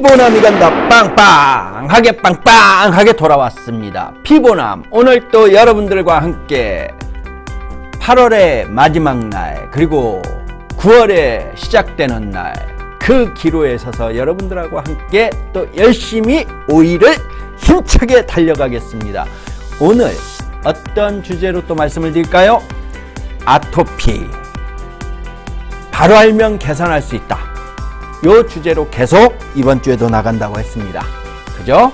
피보남이 간다 빵빵하게 빵빵하게 돌아왔습니다. 피보남 오늘 또 여러분들과 함께 8월의 마지막 날 그리고 9월에 시작되는 날 그 기로에 서서 여러분들하고 함께 또 열심히 5일을 힘차게 달려가겠습니다. 오늘 어떤 주제로 또 말씀을 드릴까요? 아토피 바로 알면 계산할 수 있다. 요 주제로 계속 이번 주에도 나간다고 했습니다. 그죠?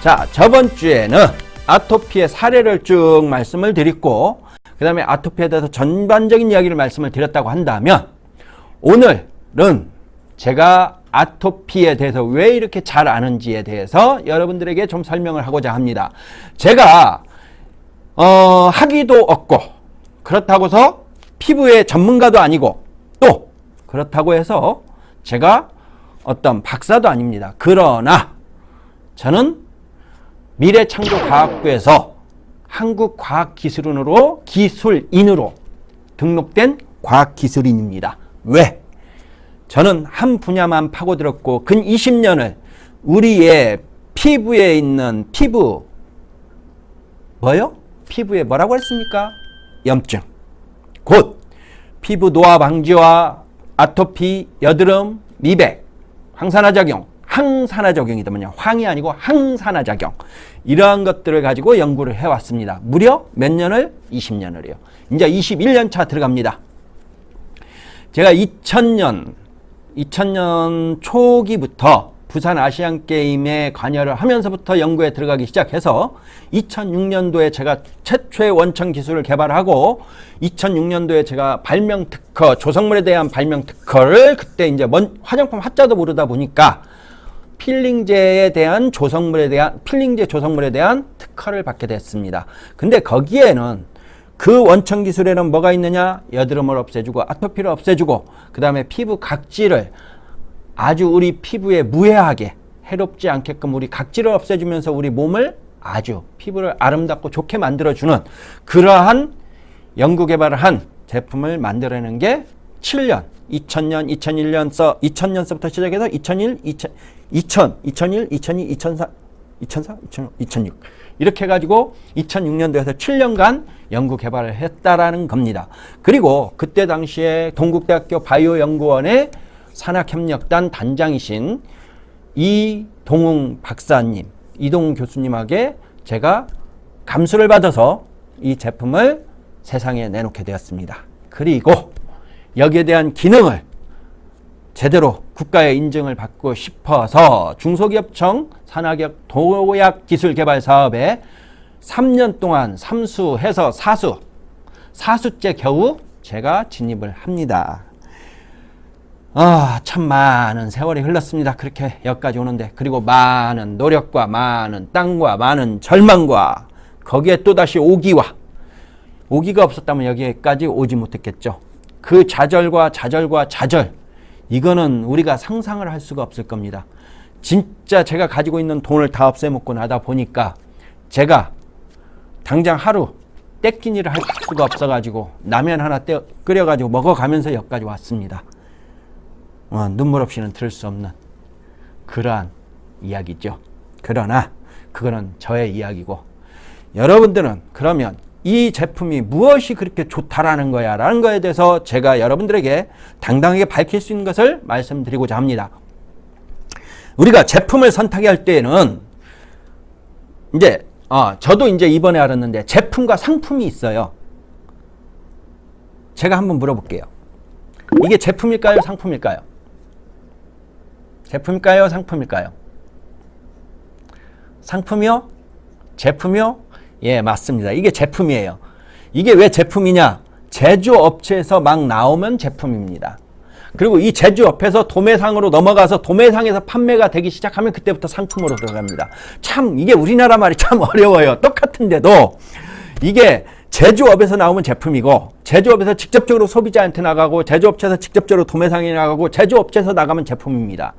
자, 저번 주에는 아토피의 사례를 쭉 말씀을 드렸고, 그 다음에 아토피에 대해서 전반적인 이야기를 말씀을 드렸다고 한다면, 오늘은 제가 아토피에 대해서 왜 이렇게 잘 아는지에 대해서 여러분들에게 좀 설명을 하고자 합니다. 제가, 어, 학위도 없고, 그렇다고서 피부의 전문가도 아니고, 또, 그렇다고 해서 제가 어떤 박사도 아닙니다. 그러나 저는 미래창조과학부에서 한국과학기술인으로 기술인으로 등록된 과학기술인입니다. 왜? 저는 한 분야만 파고들었고 근 20년을 우리의 피부에 있는 피부 뭐요? 피부에 뭐라고 했습니까? 염증. 곧 피부 노화 방지와 아토피, 여드름, 미백, 항산화 작용, 항산화 작용이더만요. 황이 아니고 항산화 작용. 이러한 것들을 가지고 연구를 해왔습니다. 무려 몇 년을? 20년을요. 이제 21년 차 들어갑니다. 제가 2000년, 2000년 초기부터 부산 아시안 게임에 관여를 하면서부터 연구에 들어가기 시작해서 2006년도에 제가 최초의 원천 기술을 개발하고 2006년도에 제가 발명 특허 조성물에 대한 발명 특허를 그때 이제 먼 화장품 화자도 모르다 보니까 필링제에 대한 조성물에 대한 필링제 조성물에 대한 특허를 받게 됐습니다. 근데 거기에는 그 원천 기술에는 뭐가 있느냐? 여드름을 없애주고 아토피를 없애주고 그 다음에 피부 각질을 아주 우리 피부에 무해하게 해롭지 않게끔 우리 각질을 없애주면서 우리 몸을 아주 피부를 아름답고 좋게 만들어주는 그러한 연구 개발을 한 제품을 만들어내는 게 7년, 2000년, 2001년서 2000년서부터 시작해서 2001, 2000, 2000, 2001, 2002, 2004, 2004, 2005, 2006 이렇게 해가지고 2006년도에서 7년간 연구 개발을 했다라는 겁니다. 그리고 그때 당시에 동국대학교 바이오 연구원의 산학협력단 단장이신 이동웅 박사님, 이동웅 교수님에게 제가 감수를 받아서 이 제품을 세상에 내놓게 되었습니다. 그리고 여기에 대한 기능을 제대로 국가의 인증을 받고 싶어서 중소기업청 산학역 도약 기술 개발 사업에 3년 동안 삼수해서 사수, 사수째 겨우 제가 진입을 합니다. 아, 참 많은 세월이 흘렀습니다. 그렇게 여기까지 오는데. 그리고 많은 노력과 많은 땅과 많은 절망과 거기에 또다시 오기와 오기가 없었다면 여기까지 오지 못했겠죠. 그 좌절과 좌절과 좌절. 이거는 우리가 상상을 할 수가 없을 겁니다. 진짜 제가 가지고 있는 돈을 다 없애먹고 나다 보니까 제가 당장 하루 떼끼니를 할 수가 없어가지고 라면 하나 떼, 끓여가지고 먹어가면서 여기까지 왔습니다. 어, 눈물 없이는 들을 수 없는 그러한 이야기죠. 그러나 그거는 저의 이야기고 여러분들은 그러면 이 제품이 무엇이 그렇게 좋다라는 거야 라는 거에 대해서 제가 여러분들에게 당당하게 밝힐 수 있는 것을 말씀드리고자 합니다. 우리가 제품을 선택할 때에는 이제 어, 저도 이제 이번에 알았는데 제품과 상품이 있어요. 제가 한번 물어볼게요. 이게 제품일까요? 상품일까요? 제품일까요? 상품일까요? 상품이요? 제품이요? 예, 맞습니다. 이게 제품이에요. 이게 왜 제품이냐? 제조업체에서 막 나오면 제품입니다. 그리고 이 제조업에서 도매상으로 넘어가서 도매상에서 판매가 되기 시작하면 그때부터 상품으로 들어갑니다. 참 이게 우리나라 말이 참 어려워요. 똑같은데도 이게 제조업에서 나오면 제품이고 제조업에서 직접적으로 소비자한테 나가고 제조업체에서 직접적으로 도매상에 나가고 제조업체에서 나가면 제품입니다.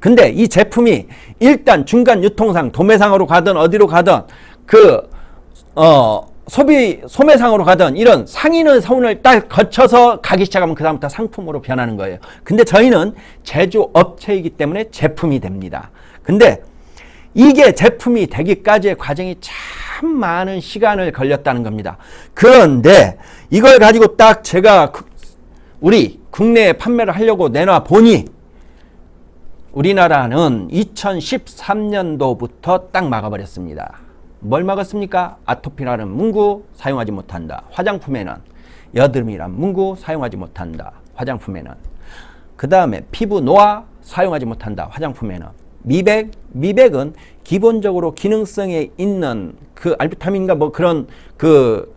근데 이 제품이 일단 중간 유통상 도매상으로 가든 어디로 가든 그 어, 소비 소매상으로 가던 이런 상인의 손을 딱 거쳐서 가기 시작하면 그다음부터 상품으로 변하는 거예요. 근데 저희는 제조업체이기 때문에 제품이 됩니다. 근데 이게 제품이 되기까지의 과정이 참 많은 시간을 걸렸다는 겁니다. 그런데 이걸 가지고 딱 제가 그- 우리 국내에 판매를 하려고 내놔 보니 우리나라는 2013년도부터 딱 막아버렸습니다. 뭘 막았습니까? 아토피라는 문구 사용하지 못한다. 화장품에는 여드름이란 문구 사용하지 못한다. 화장품에는 그 다음에 피부 노화 사용하지 못한다. 화장품에는 미백 미백은 기본적으로 기능성에 있는 그 알비타민과 뭐 그런 그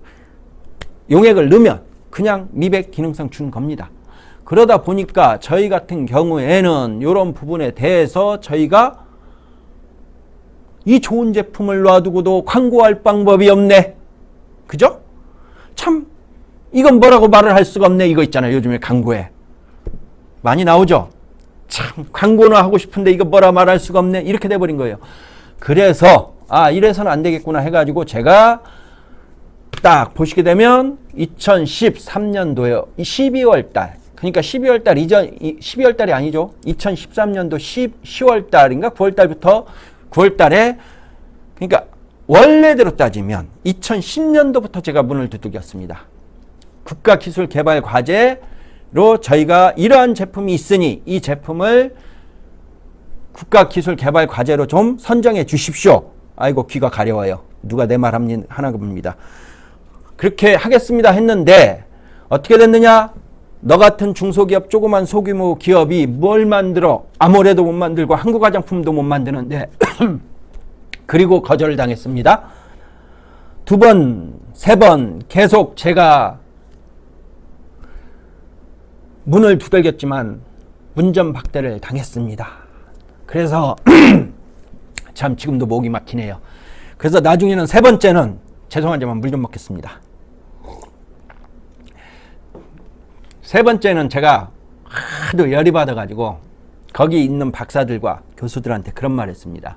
용액을 넣으면 그냥 미백 기능성 주는 겁니다. 그러다 보니까 저희 같은 경우에는 이런 부분에 대해서 저희가 이 좋은 제품을 놔두고도 광고할 방법이 없네. 그죠? 참 이건 뭐라고 말을 할 수가 없네. 이거 있잖아요. 요즘에 광고에. 많이 나오죠? 참 광고는 하고 싶은데 이거 뭐라 말할 수가 없네. 이렇게 돼버린 거예요. 그래서 아 이래서는 안 되겠구나 해가지고 제가 딱 보시게 되면 2013년도에 12월 달 그러니까 12월 달 이전 12월 달이 아니죠. 2013년도 10, 10 월 달인가 9월 달부터 9월 달에 그러니까 원래대로 따지면 2010년도부터 제가 문을 두들겼습니다. 국가 기술 개발 과제로 저희가 이러한 제품이 있으니 이 제품을 국가 기술 개발 과제로 좀 선정해 주십시오. 아이고 귀가 가려워요. 누가 내말 하나 봅니다. 그렇게 하겠습니다 했는데 어떻게 됐느냐? 너 같은 중소기업 조그만 소규모 기업이 뭘 만들어 아무래도 못 만들고 한국 화장품도 못 만드는데 그리고 거절을 당했습니다. 두 번, 세 번 계속 제가 문을 두들겼지만 문전 박대를 당했습니다. 그래서 참 지금도 목이 막히네요. 그래서 나중에는 세 번째는 죄송하지만 물 좀 먹겠습니다. 세 번째는 제가 하도 열이 받아가지고 거기 있는 박사들과 교수들한테 그런 말 했습니다.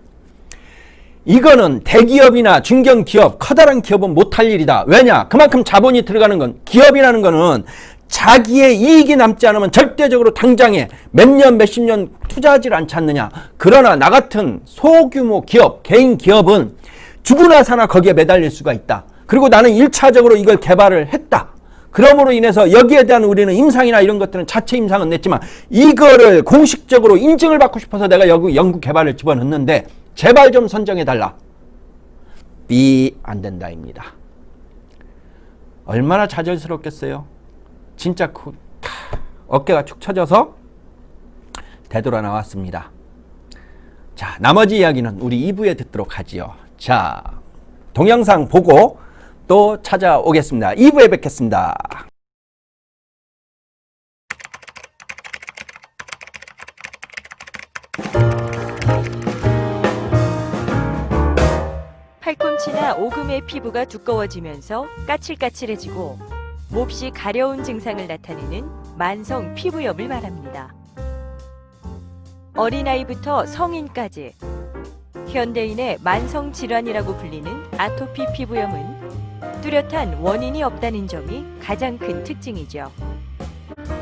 이거는 대기업이나 중견기업, 커다란 기업은 못할 일이다. 왜냐? 그만큼 자본이 들어가는 건 기업이라는 거는 자기의 이익이 남지 않으면 절대적으로 당장에 몇 년, 몇십 년 투자하지 않지 않느냐. 그러나 나 같은 소규모 기업, 개인 기업은 죽으나 사나 거기에 매달릴 수가 있다. 그리고 나는 1차적으로 이걸 개발을 했다. 그러므로 인해서 여기에 대한 우리는 임상이나 이런 것들은 자체 임상은 냈지만 이거를 공식적으로 인증을 받고 싶어서 내가 여기 연구 개발을 집어넣는데 제발 좀 선정해 달라. B 안 된다입니다. 얼마나 좌절스럽겠어요. 진짜 그, 캬, 어깨가 축 처져서 되돌아 나왔습니다. 자, 나머지 이야기는 우리 2부에 듣도록 하지요. 자, 동영상 보고 또 찾아오겠습니다. 2부에 뵙겠습니다. 팔꿈치나 오금의 피부가 두꺼워지면서 까칠까칠해지고 몹시 가려운 증상을 나타내는 만성 피부염을 말합니다. 어린아이부터 성인까지 현대인의 만성 질환이라고 불리는 아토피 피부염은 뚜렷한 원인이 없다는 점이 가장 큰 특징이죠.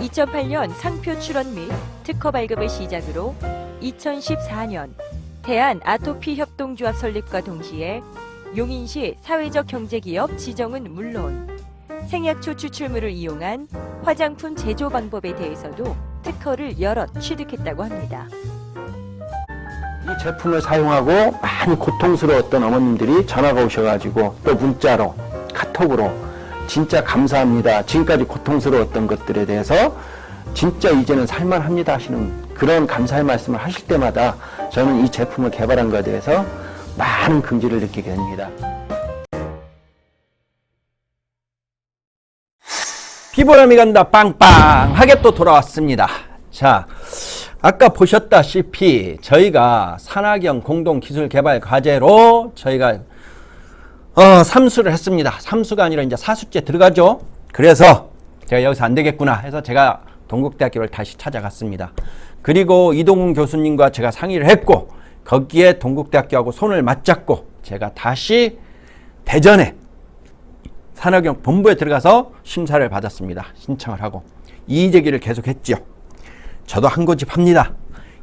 2008년 상표 출원 및 특허 발급을 시작으로 2014년 대한 아토피 협동조합 설립과 동시에 용인시 사회적 경제기업 지정은 물론 생약초 추출물을 이용한 화장품 제조 방법에 대해서도 특허를 여럿 취득했다고 합니다. 이 제품을 사용하고 많이 고통스러웠던 어머님들이 전화가 오셔가지고 또 문자로 카톡으로 진짜 감사합니다. 지금까지 고통스러웠던 것들에 대해서 진짜 이제는 살만합니다 하시는 그런 감사의 말씀을 하실 때마다 저는 이 제품을 개발한 것에 대해서 많은 긍지를 느끼게 됩니다. 피부염이 간다 빵빵하게 또 돌아왔습니다. 자, 아까 보셨다시피 저희가 산학형 공동 기술 개발 과제로 저희가 어, 삼수를 했습니다. 삼수가 아니라 이제 사수째 들어가죠. 그래서 제가 여기서 안 되겠구나 해서 제가 동국대학교를 다시 찾아갔습니다. 그리고 이동훈 교수님과 제가 상의를 했고 거기에 동국대학교하고 손을 맞잡고 제가 다시 대전에 산업경 본부에 들어가서 심사를 받았습니다. 신청을 하고 이의제기를 계속했죠. 저도 한 고집 합니다.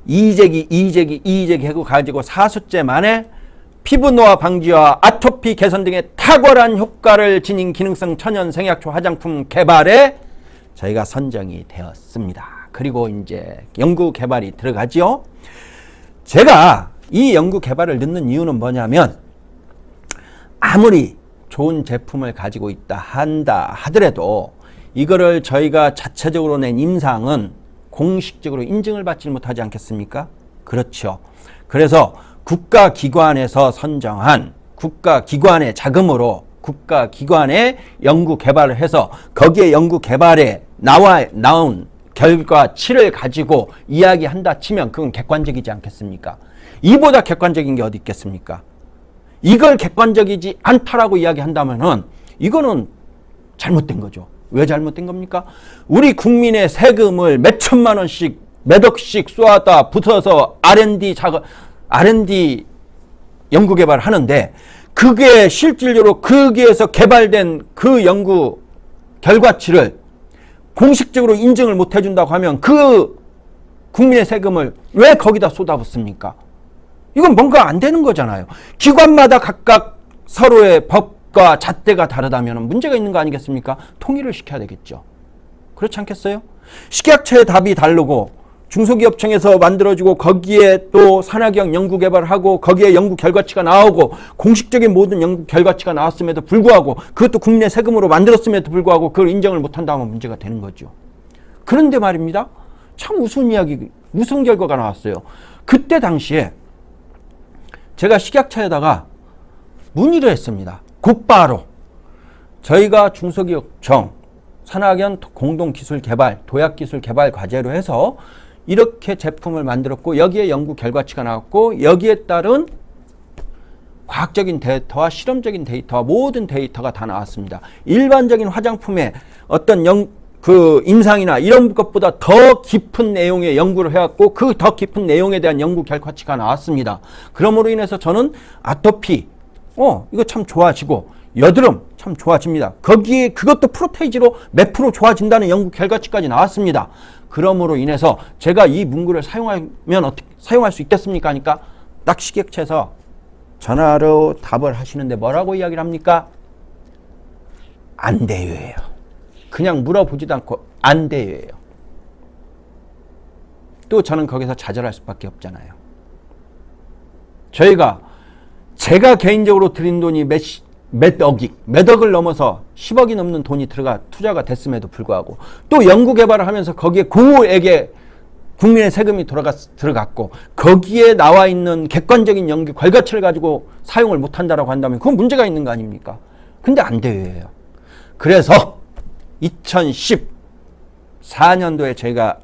이의제기, 이의제기, 이의제기 하고 가지고 4수째 만에 피부 노화 방지와 아토피 개선 등의 탁월한 효과를 지닌 기능성 천연 생약초 화장품 개발에 저희가 선정이 되었습니다. 그리고 이제 연구 개발이 들어가지요. 제가 이 연구 개발을 넣는 이유는 뭐냐면 아무리 좋은 제품을 가지고 있다 한다 하더라도 이거를 저희가 자체적으로 낸 임상은 공식적으로 인증을 받지 못하지 않겠습니까? 그렇죠. 그래서 국가기관에서 선정한 국가기관의 자금으로 국가기관의 연구 개발을 해서 거기에 연구 개발에 나와 나온 결과치를 가지고 이야기한다 치면 그건 객관적이지 않겠습니까? 이보다 객관적인 게 어디 있겠습니까? 이걸 객관적이지 않다라고 이야기한다면은 이거는 잘못된 거죠. 왜 잘못된 겁니까? 우리 국민의 세금을 몇 천만 원씩 몇 억씩 쏘아다 붙어서 R&D 작업 R&D 연구 개발을 하는데 그게 실질적으로 거기에서 개발된 그 연구 결과치를 공식적으로 인증을 못 해준다고 하면 그 국민의 세금을 왜 거기다 쏟아붓습니까? 이건 뭔가 안 되는 거잖아요. 기관마다 각각 서로의 법과 잣대가 다르다면 문제가 있는 거 아니겠습니까? 통일을 시켜야 되겠죠. 그렇지 않겠어요? 식약처의 답이 다르고 중소기업청에서 만들어주고 거기에 또 산학형 연구 개발을 하고 거기에 연구 결과치가 나오고 공식적인 모든 연구 결과치가 나왔음에도 불구하고 그것도 국내 세금으로 만들었음에도 불구하고 그걸 인정을 못한다면 문제가 되는 거죠. 그런데 말입니다. 참 우스운 이야기, 우스운 결과가 나왔어요. 그때 당시에 제가 식약처에다가 문의를 했습니다. 곧바로 저희가 중소기업청 산학연 공동기술개발, 도약기술개발 과제로 해서 이렇게 제품을 만들었고 여기에 연구 결과치가 나왔고 여기에 따른 과학적인 데이터와 실험적인 데이터와 모든 데이터가 다 나왔습니다. 일반적인 화장품의 어떤 연, 그 임상이나 이런 것보다 더 깊은 내용의 연구를 해왔고 그 더 깊은 내용에 대한 연구 결과치가 나왔습니다. 그러므로 인해서 저는 아토피, 어, 이거 참 좋아지고 여드름 참 좋아집니다. 거기에 그것도 프로테이지로 몇 프로 좋아진다는 연구 결과치까지 나왔습니다. 그러므로 인해서 제가 이 문구를 사용하면 어떻게 사용할 수 있겠습니까? 하니까 딱 식약처에서 전화로 답을 하시는데 뭐라고 이야기를 합니까? 안 돼요예요. 그냥 물어보지도 않고 안 돼요예요. 또 저는 거기서 좌절할 수밖에 없잖아요. 저희가 제가 개인적으로 드린 돈이 몇, 시- 몇 억이, 몇 억을 넘어서 10억이 넘는 돈이 들어가 투자가 됐음에도 불구하고 또 연구 개발을 하면서 거기에 고액의 국민의 세금이 돌아갔, 들어갔고 거기에 나와 있는 객관적인 연구 결과치를 가지고 사용을 못 한다라고 한다면 그건 문제가 있는 거 아닙니까? 근데 안 돼요. 그래서 2014년도에 제가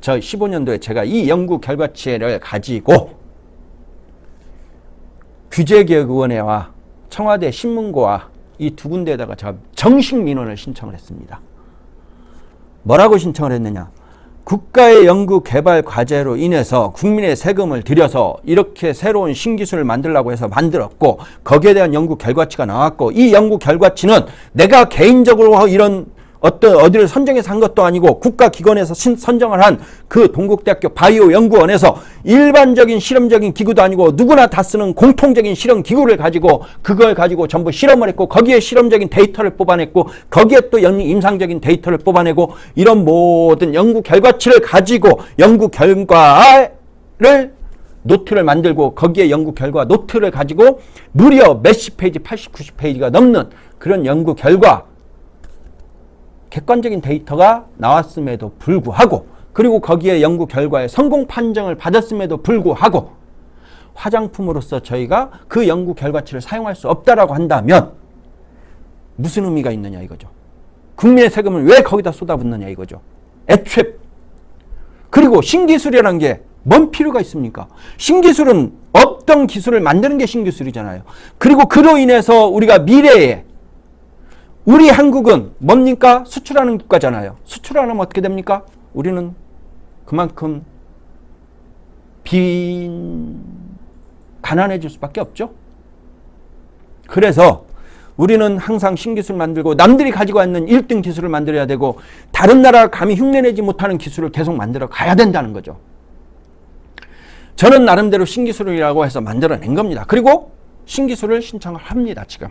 저 15년도에 제가 이 연구 결과치를 가지고 규제개혁위원회와 청와대 신문고와 이 두 군데에다가 제가 정식 민원을 신청을 했습니다. 뭐라고 신청을 했느냐? 국가의 연구 개발 과제로 인해서 국민의 세금을 들여서 이렇게 새로운 신기술을 만들라고 해서 만들었고 거기에 대한 연구 결과치가 나왔고 이 연구 결과치는 내가 개인적으로 이런 어떤 어디를 선정해서 한 것도 아니고 국가기관에서 신- 선정을 한 그 동국대학교 바이오 연구원에서 일반적인 실험적인 기구도 아니고 누구나 다 쓰는 공통적인 실험 기구를 가지고 그걸 가지고 전부 실험을 했고 거기에 실험적인 데이터를 뽑아냈고 거기에 또 연- 임상적인 데이터를 뽑아내고 이런 모든 연구 결과치를 가지고 연구 결과를 노트를 만들고 거기에 연구 결과 노트를 가지고 무려 몇십 페이지, 80, 90페이지가 넘는 그런 연구 결과 객관적인 데이터가 나왔음에도 불구하고 그리고 거기에 연구 결과에 성공 판정을 받았음에도 불구하고 화장품으로서 저희가 그 연구 결과치를 사용할 수 없다라고 한다면 무슨 의미가 있느냐 이거죠. 국민의 세금을 왜 거기다 쏟아붓느냐 이거죠. 애초에 그리고 신기술이라는 게 뭔 필요가 있습니까? 신기술은 없던 기술을 만드는 게 신기술이잖아요. 그리고 그로 인해서 우리가 미래에 우리 한국은 뭡니까? 수출하는 국가잖아요. 수출하면 어떻게 됩니까? 우리는 그만큼 빈 가난해질 수밖에 없죠. 그래서 우리는 항상 신기술 만들고 남들이 가지고 있는 1등 기술을 만들어야 되고 다른 나라가 감히 흉내내지 못하는 기술을 계속 만들어 가야 된다는 거죠. 저는 나름대로 신기술이라고 해서 만들어낸 겁니다. 그리고 신기술을 신청을 합니다. 지금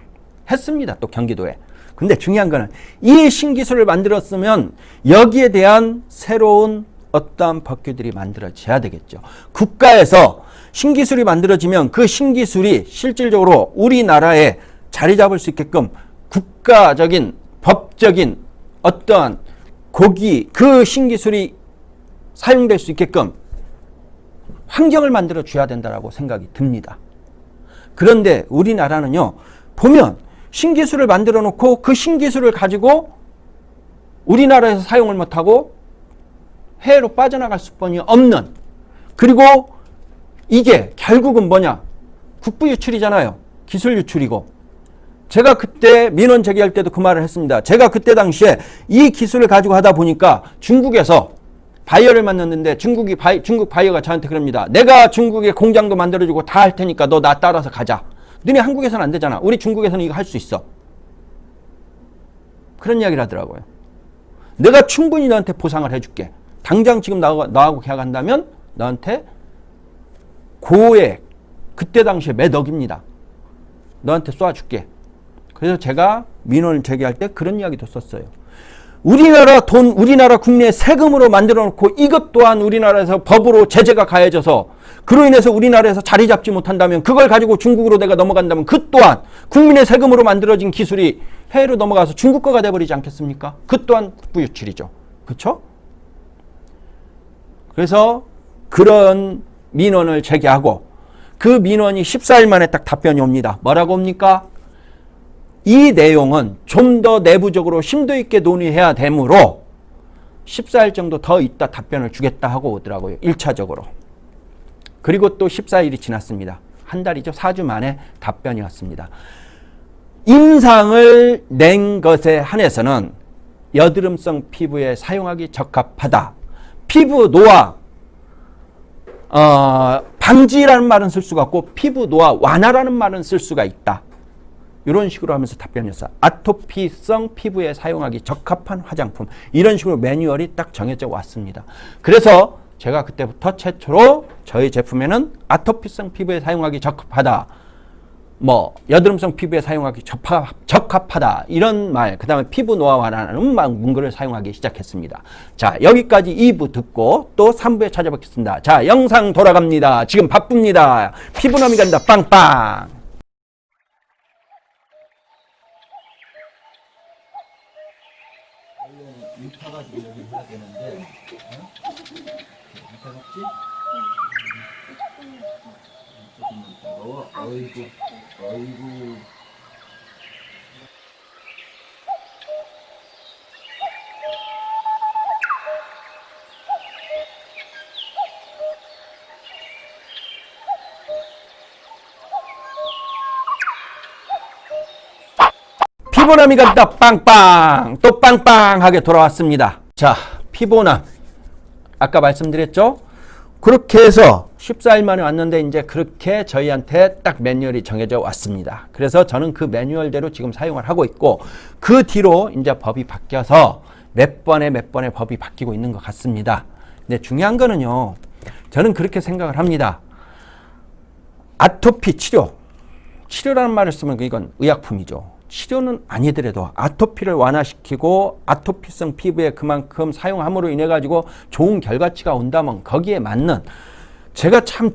했습니다. 또 경기도에. 근데 중요한 거는 이 신기술을 만들었으면 여기에 대한 새로운 어떠한 법규들이 만들어져야 되겠죠. 국가에서 신기술이 만들어지면 그 신기술이 실질적으로 우리나라에 자리 잡을 수 있게끔 국가적인 법적인 어떠한 고기 그 신기술이 사용될 수 있게끔 환경을 만들어 줘야 된다라고 생각이 듭니다. 그런데 우리나라는요, 보면 신기술을 만들어 놓고 그 신기술을 가지고 우리나라에서 사용을 못하고 해외로 빠져나갈 수뿐이 없는 그리고 이게 결국은 뭐냐? 국부 유출이잖아요. 기술 유출이고. 제가 그때 민원 제기할 때도 그 말을 했습니다. 제가 그때 당시에 이 기술을 가지고 하다 보니까 중국에서 바이어를 만났는데 중국이 바이, 중국 바이어가 저한테 그럽니다. 내가 중국에 공장도 만들어주고 다 할 테니까 너 나 따라서 가자. 너네 한국에서는 안 되잖아. 우리 중국에서는 이거 할 수 있어. 그런 이야기를 하더라고요. 내가 충분히 너한테 보상을 해줄게. 당장 지금 나하고, 나하고 계약한다면 너한테 고액, 그때 당시에 몇 억입니다. 너한테 쏴줄게. 그래서 제가 민원을 제기할 때 그런 이야기도 썼어요. 우리나라 돈, 우리나라 국내 세금으로 만들어 놓고 이것 또한 우리나라에서 법으로 제재가 가해져서 그로 인해서 우리나라에서 자리 잡지 못한다면 그걸 가지고 중국으로 내가 넘어간다면 그 또한 국민의 세금으로 만들어진 기술이 해외로 넘어가서 중국 거가 돼버리지 않겠습니까? 그 또한 국부 유출이죠. 그렇죠? 그래서 그런 민원을 제기하고 그 민원이 14일 만에 딱 답변이 옵니다. 뭐라고 옵니까? 이 내용은 좀 더 내부적으로 심도 있게 논의해야 되므로 14일 정도 더 있다 답변을 주겠다 하고 오더라고요. 1차적으로. 그리고 또 14일이 지났습니다. 한 달이죠. 4주 만에 답변이 왔습니다. 임상을 낸 것에 한해서는 여드름성 피부에 사용하기 적합하다. 피부 노화 어, 방지라는 말은 쓸 수가 없고 피부 노화 완화라는 말은 쓸 수가 있다. 이런 식으로 하면서 답변이었어. 아토피성 피부에 사용하기 적합한 화장품. 이런 식으로 매뉴얼이 딱 정해져 왔습니다. 그래서 제가 그때부터 최초로 저희 제품에는 아토피성 피부에 사용하기 적합하다. 뭐 여드름성 피부에 사용하기 적합, 적합하다 이런 말, 그 다음에 피부 노화 완화라는 말, 문구를 사용하기 시작했습니다. 자 여기까지 2부 듣고 또 3부에 찾아뵙겠습니다. 자 영상 돌아갑니다. 지금 바쁩니다. 피부놈이 간다 빵빵. 어이구, 어이구. 피부남이 간다 빵빵 또 빵빵하게 돌아왔습니다. 자 피부남 아까 말씀드렸죠? 그렇게 해서 14일 만에 왔는데 이제 그렇게 저희한테 딱 매뉴얼이 정해져 왔습니다. 그래서 저는 그 매뉴얼대로 지금 사용을 하고 있고 그 뒤로 이제 법이 바뀌어서 몇 번에 몇 번에 법이 바뀌고 있는 것 같습니다. 근데 중요한 거는요. 저는 그렇게 생각을 합니다. 아토피 치료. 치료라는 말을 쓰면 이건 의약품이죠. 치료는 아니더라도 아토피를 완화시키고 아토피성 피부에 그만큼 사용함으로 인해 가지고 좋은 결과치가 온다면 거기에 맞는 제가 참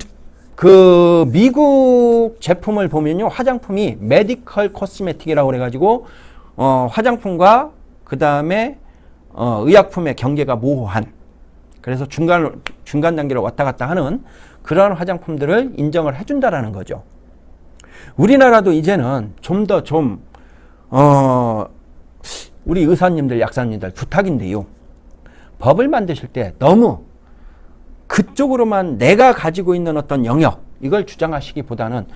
그 미국 제품을 보면요 화장품이 메디컬 코스메틱이라고 그래가지고 어 화장품과 그 다음에 어 의약품의 경계가 모호한 그래서 중간 중간 단계로 왔다 갔다 하는 그런 화장품들을 인정을 해준다라는 거죠. 우리나라도 이제는 좀 더 좀, 어, 우리 의사님들, 약사님들 부탁인데요. 법을 만드실 때 너무 그쪽으로만 내가 가지고 있는 어떤 영역, 이걸 주장하시기보다는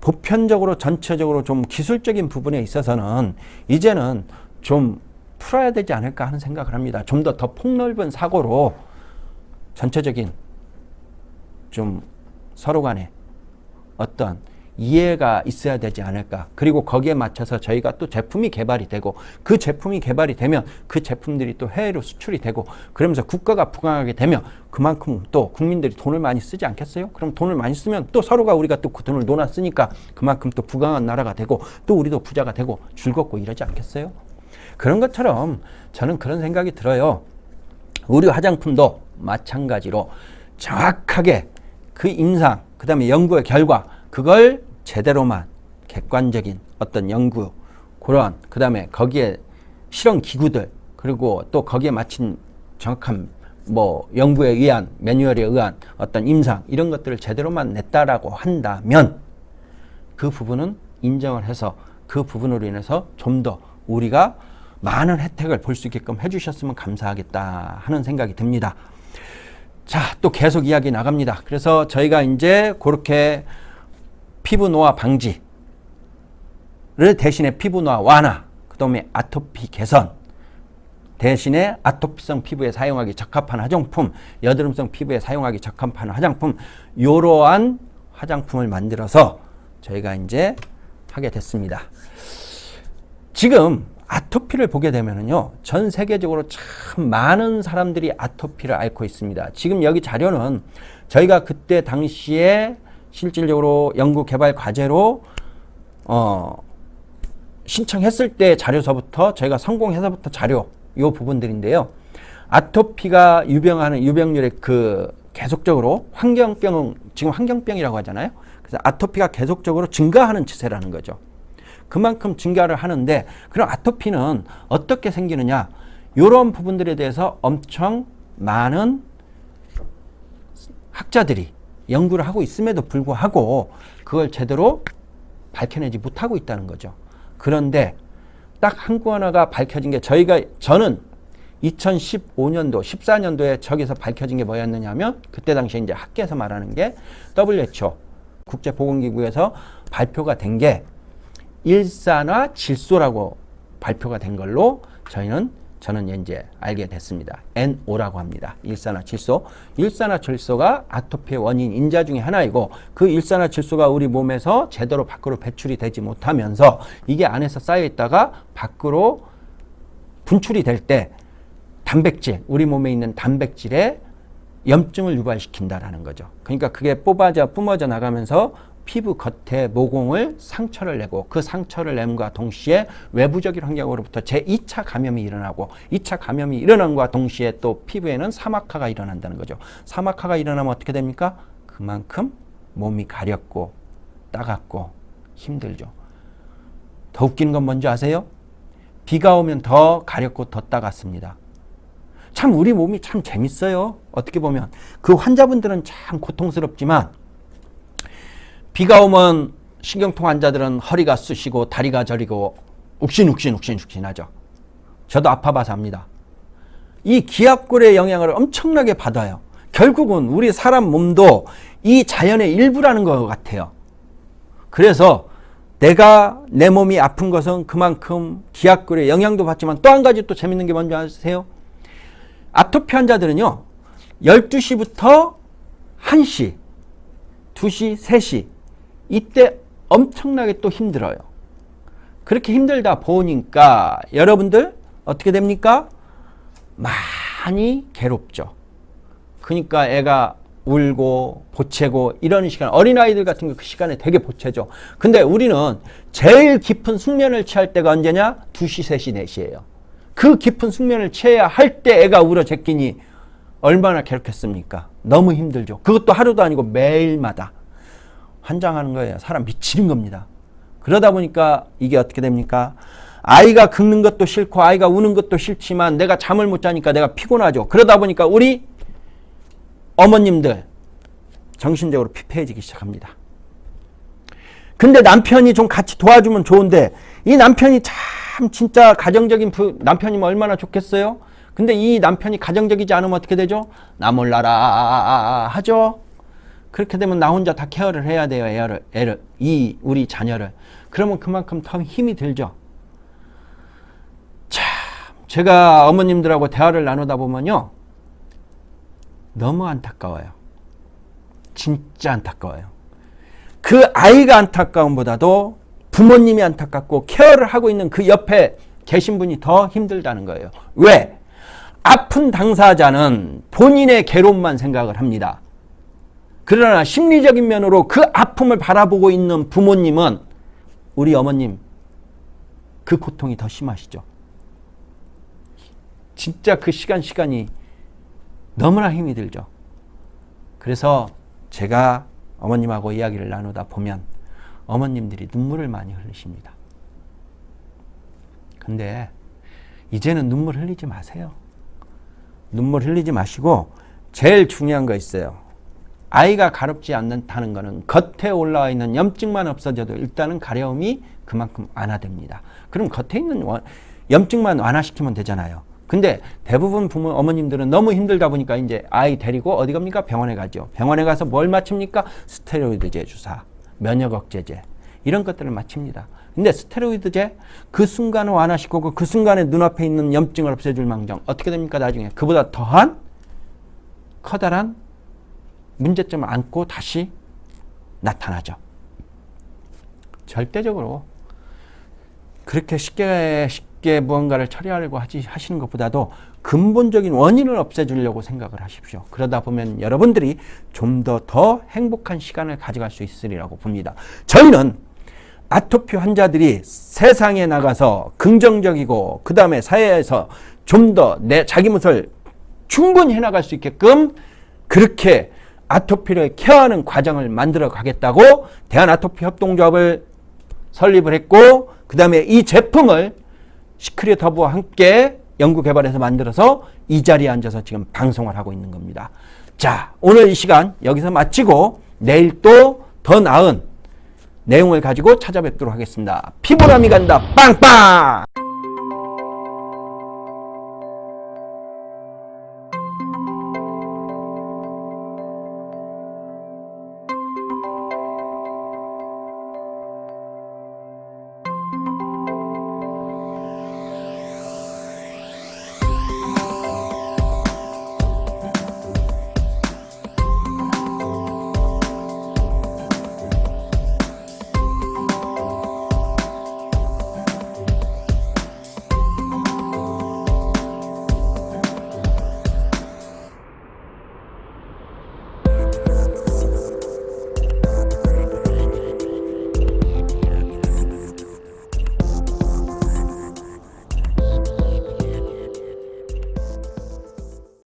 보편적으로 전체적으로 좀 기술적인 부분에 있어서는 이제는 좀 풀어야 되지 않을까 하는 생각을 합니다. 좀 더 더 폭넓은 사고로 전체적인 좀 서로 간에 어떤 이해가 있어야 되지 않을까. 그리고 거기에 맞춰서 저희가 또 제품이 개발이 되고 그 제품이 개발이 되면 그 제품들이 또 해외로 수출이 되고 그러면서 국가가 부강하게 되면 그만큼 또 국민들이 돈을 많이 쓰지 않겠어요? 그럼 돈을 많이 쓰면 또 서로가 우리가 또 그 돈을 논아 쓰니까 그만큼 또 부강한 나라가 되고 또 우리도 부자가 되고 즐겁고 이러지 않겠어요? 그런 것처럼 저는 그런 생각이 들어요. 우리 화장품도 마찬가지로 정확하게 그 임상, 그 다음에 연구의 결과, 그걸 제대로만 객관적인 어떤 연구, 그런, 그 다음에 거기에 실험 기구들, 그리고 또 거기에 맞춘 정확한 뭐 연구에 의한, 매뉴얼에 의한 어떤 임상, 이런 것들을 제대로만 냈다라고 한다면 그 부분은 인정을 해서 그 부분으로 인해서 좀 더 우리가 많은 혜택을 볼 수 있게끔 해주셨으면 감사하겠다 하는 생각이 듭니다. 자, 또 계속 이야기 나갑니다. 그래서 저희가 이제 그렇게 피부 노화 방지를 대신에 피부 노화 완화, 그 다음에 아토피 개선, 대신에 아토피성 피부에 사용하기 적합한 화장품, 여드름성 피부에 사용하기 적합한 화장품, 이러한 화장품을 만들어서 저희가 이제 하게 됐습니다. 지금 아토피를 보게 되면은요, 전 세계적으로 참 많은 사람들이 아토피를 앓고 있습니다. 지금 여기 자료는 저희가 그때 당시에 실질적으로 연구 개발 과제로 어, 신청했을 때 자료서부터 저희가 성공해서부터 자료 요 부분들인데요. 아토피가 유병하는 유병률의 그 계속적으로 환경병 지금 환경병이라고 하잖아요. 그래서 아토피가 계속적으로 증가하는 추세라는 거죠. 그만큼 증가를 하는데 그럼 아토피는 어떻게 생기느냐? 이런 부분들에 대해서 엄청 많은 학자들이 연구를 하고 있음에도 불구하고 그걸 제대로 밝혀내지 못하고 있다는 거죠. 그런데 딱 한 구 하나가 밝혀진 게 저희가 저는 2015년도, 14년도에 저기서 밝혀진 게 뭐였느냐 하면 그때 당시에 이제 학계에서 말하는 게 WHO 국제보건기구에서 발표가 된 게 일산화 질소라고 발표가 된 걸로 저희는 저는 이제 알게 됐습니다. NO라고 합니다. 일산화질소. 일산화질소가 아토피의 원인 인자 중에 하나이고 그 일산화질소가 우리 몸에서 제대로 밖으로 배출이 되지 못하면서 이게 안에서 쌓여 있다가 밖으로 분출이 될 때 단백질, 우리 몸에 있는 단백질에 염증을 유발시킨다라는 거죠. 그러니까 그게 뽑아져 뿜어져 나가면서 피부 겉에 모공을 상처를 내고 그 상처를 nem과 동시에 외부적인 환경으로부터 제2차 감염이 일어나고 2차 감염이 일어난과 동시에 또 피부에는 사막화가 일어난다는 거죠. 사막화가 일어나면 어떻게 됩니까? 그만큼 몸이 가렵고 따갑고 힘들죠. 더 웃기는 건 뭔지 아세요? 비가 오면 더 가렵고 더 따갑습니다. 참 우리 몸이 참 재밌어요. 어떻게 보면 그 환자분들은 참 고통스럽지만 비가 오면 신경통 환자들은 허리가 쑤시고 다리가 저리고 욱신욱신 욱신욱신 하죠. 저도 아파봐서 압니다. 이 기압골의 영향을 엄청나게 받아요. 결국은 우리 사람 몸도 이 자연의 일부라는 것 같아요. 그래서 내가 내 몸이 아픈 것은 그만큼 기압골의 영향도 받지만 또 한 가지 또 재밌는 게 뭔지 아세요? 아토피 환자들은요, 12시부터 1시, 2시, 3시, 이때 엄청나게 또 힘들어요. 그렇게 힘들다 보니까 여러분들 어떻게 됩니까? 많이 괴롭죠. 그러니까 애가 울고 보채고 이런 시간 어린아이들 같은 거 그 시간에 되게 보채죠. 근데 우리는 제일 깊은 숙면을 취할 때가 언제냐? 2시, 3시, 4시예요. 그 깊은 숙면을 취해야 할 때 애가 울어 제끼니 얼마나 괴롭겠습니까? 너무 힘들죠. 그것도 하루도 아니고 매일마다 환장하는 거예요. 사람 미치는 겁니다. 그러다 보니까 이게 어떻게 됩니까? 아이가 긁는 것도 싫고 아이가 우는 것도 싫지만 내가 잠을 못 자니까 내가 피곤하죠. 그러다 보니까 우리 어머님들 정신적으로 피폐해지기 시작합니다. 근데 남편이 좀 같이 도와주면 좋은데 이 남편이 참 진짜 가정적인 부, 남편이면 얼마나 좋겠어요? 근데 이 남편이 가정적이지 않으면 어떻게 되죠? 나 몰라라 하죠. 그렇게 되면 나 혼자 다 케어를 해야 돼요. 애를, 애를 이 우리 자녀를. 그러면 그만큼 더 힘이 들죠. 참 제가 어머님들하고 대화를 나누다 보면요. 너무 안타까워요. 진짜 안타까워요. 그 아이가 안타까움보다도 부모님이 안타깝고 케어를 하고 있는 그 옆에 계신 분이 더 힘들다는 거예요. 왜? 아픈 당사자는 본인의 괴로움만 생각을 합니다. 그러나 심리적인 면으로 그 아픔을 바라보고 있는 부모님은 우리 어머님 그 고통이 더 심하시죠. 진짜 그 시간 시간이 너무나 힘이 들죠. 그래서 제가 어머님하고 이야기를 나누다 보면 어머님들이 눈물을 많이 흘리십니다. 근데 이제는 눈물 흘리지 마세요. 눈물 흘리지 마시고 제일 중요한 거 있어요. 아이가 가렵지 않는다는 거는 겉에 올라와 있는 염증만 없어져도 일단은 가려움이 그만큼 완화됩니다. 그럼 겉에 있는 원- 염증만 완화시키면 되잖아요. 근데 대부분 부모 어머님들은 너무 힘들다 보니까 이제 아이 데리고 어디 갑니까? 병원에 가죠. 병원에 가서 뭘 맞춥니까? 스테로이드제 주사, 면역 억제제 이런 것들을 맞춥니다. 근데 스테로이드제 그 순간을 완화시키고 그 순간에 눈앞에 있는 염증을 없애줄 망정 어떻게 됩니까? 나중에 그보다 더한 커다란 문제점을 안고 다시 나타나죠. 절대적으로 그렇게 쉽게 쉽게 무언가를 처리하려고 하지 하시는 것보다도 근본적인 원인을 없애주려고 생각을 하십시오. 그러다 보면 여러분들이 좀 더더 행복한 시간을 가져갈 수 있으리라고 봅니다. 저희는 아토피 환자들이 세상에 나가서 긍정적이고 그 다음에 사회에서 좀 더 내 자기 몫을 충분히 해나갈 수 있게끔 그렇게 아토피를 케어하는 과정을 만들어 가겠다고 대한 아토피 협동조합을 설립을 했고 그 다음에 이 제품을 시크릿 허브와 함께 연구 개발해서 만들어서 이 자리에 앉아서 지금 방송을 하고 있는 겁니다. 자, 오늘 이 시간 여기서 마치고 내일 또 더 나은 내용을 가지고 찾아뵙도록 하겠습니다. 피부람이 간다. 빵빵!